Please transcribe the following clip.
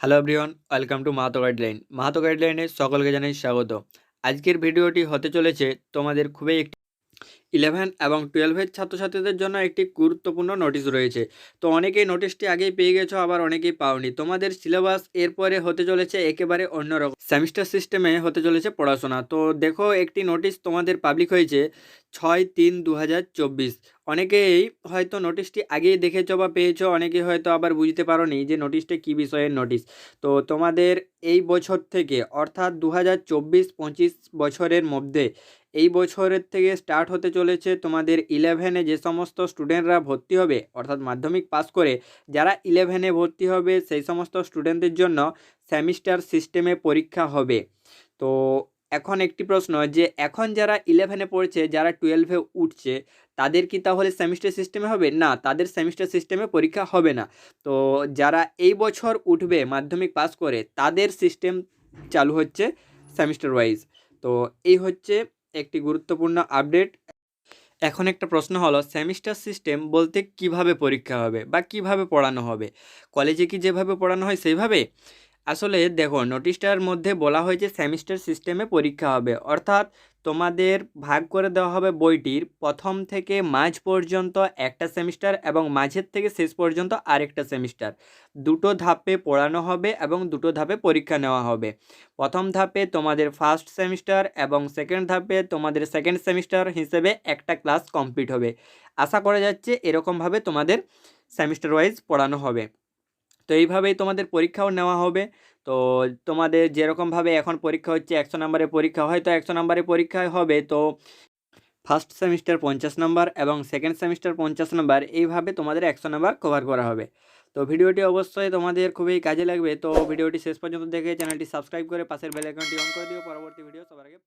Hello everyone welcome to Mahato guideline Mahato গাইডলাইনে সকলকে জানাই স্বাগত। আজকের ভিডিওটি হতে চলেছে তোমাদের খুবই একটি ইলেভেন এবং টুয়েলভের ছাত্রছাত্রীদের জন্য একটি গুরুত্বপূর্ণ নোটিশ রয়েছে। তো অনেকেই নোটিশটি আগেই পেয়ে গেছো, আবার অনেকেই পাওনি। তোমাদের সিলেবাস এরপরে হতে চলেছে একেবারে অন্যরকম। সেমিস্টার সিস্টেমে হতে চলেছে পড়াশোনা। তো দেখো, একটি নোটিশ তোমাদের পাবলিক হয়েছে ছয় তিন দু অনেকেই হয়তো নোটিশটি আগেই দেখেছ বা পেয়েছ অনেকে হয়তো আবার বুঝতে পারো নি যে নোটিশটা কী বিষয়ের নোটিশ তো তোমাদের এই বছর থেকে, অর্থাৎ দু হাজার চব্বিশ পঁচিশ বছরের মধ্যে, এই বছরের থেকে স্টার্ট হতে চলেছে তোমাদের ইলেভেনে যে সমস্ত স্টুডেন্টরা ভর্তি হবে, অর্থাৎ মাধ্যমিক পাস করে, যারা ইলেভেনে ভর্তি হবে, সেই সমস্ত স্টুডেন্টদের জন্য সেমিস্টার সিস্টেমে পরীক্ষা হবে। তো এখন একটি প্রশ্ন যে, এখন যারা ইলেভেনে পড়ছে, যারা টুয়েলভে উঠছে, তাদের কি তাহলে সেমিস্টার সিস্টেমে হবে? না, তাদের সেমিস্টার সিস্টেমে পরীক্ষা হবে না। তো যারা এই বছর উঠবে, মাধ্যমিক পাস করে, তাদের সিস্টেম চালু হচ্ছে সেমিস্টার ওয়াইজ তো এই হচ্ছে একটি গুরুত্বপূর্ণ আপডেট এখন একটা প্রশ্ন হলো সেমিস্টার সিস্টেম বলতে কীভাবে পরীক্ষা হবে বা কীভাবে পড়ানো হবে? কলেজে কি যেভাবে পড়ানো হয় সেইভাবে? আসলে দেখো নোটিশটার মধ্যে বলা হয়েছে সেমিস্টার সিস্টেমে পরীক্ষা হবে। অর্থাৎ তোমাদের ভাগ করে দেওয়া হবে বইটির প্রথম থেকে মাঝ পর্যন্ত একটা সেমিস্টার এবং মাঝের থেকে শেষ পর্যন্ত আরেকটা সেমিস্টার দুটো ধাপে পড়ানো হবে এবং দুটো ধাপে পরীক্ষা নেওয়া হবে। প্রথম ধাপে তোমাদের ফার্স্ট সেমিস্টার এবং সেকেন্ড ধাপে তোমাদের সেকেন্ড সেমিস্টার হিসেবে একটা ক্লাস কমপ্লিট হবে। আশা করা যাচ্ছে এরকমভাবে তোমাদের সেমিস্টার ওয়াইজ পড়ানো হবে। তো এইভাবেই তোমাদের পরীক্ষাও নেওয়া হবে। তো তোমাদের যেরকমভাবে এখন পরীক্ষা হচ্ছে একশো নম্বরের পরীক্ষা, হয়তো একশো নম্বরের পরীক্ষা হবে। তো ফার্স্ট সেমিস্টার পঞ্চাশ নম্বর এবং সেকেন্ড সেমিস্টার পঞ্চাশ নম্বর এইভাবে তোমাদের একশো নম্বর কভার করা হবে। তো ভিডিওটি অবশ্যই তোমাদের খুবই কাজে লাগবে। তো ভিডিওটি শেষ পর্যন্ত দেখে চ্যানেলটি সাবস্ক্রাইব করে পাশের বেল আইকনটি অন করে দিও। পরবর্তী ভিডিও সবার আগে।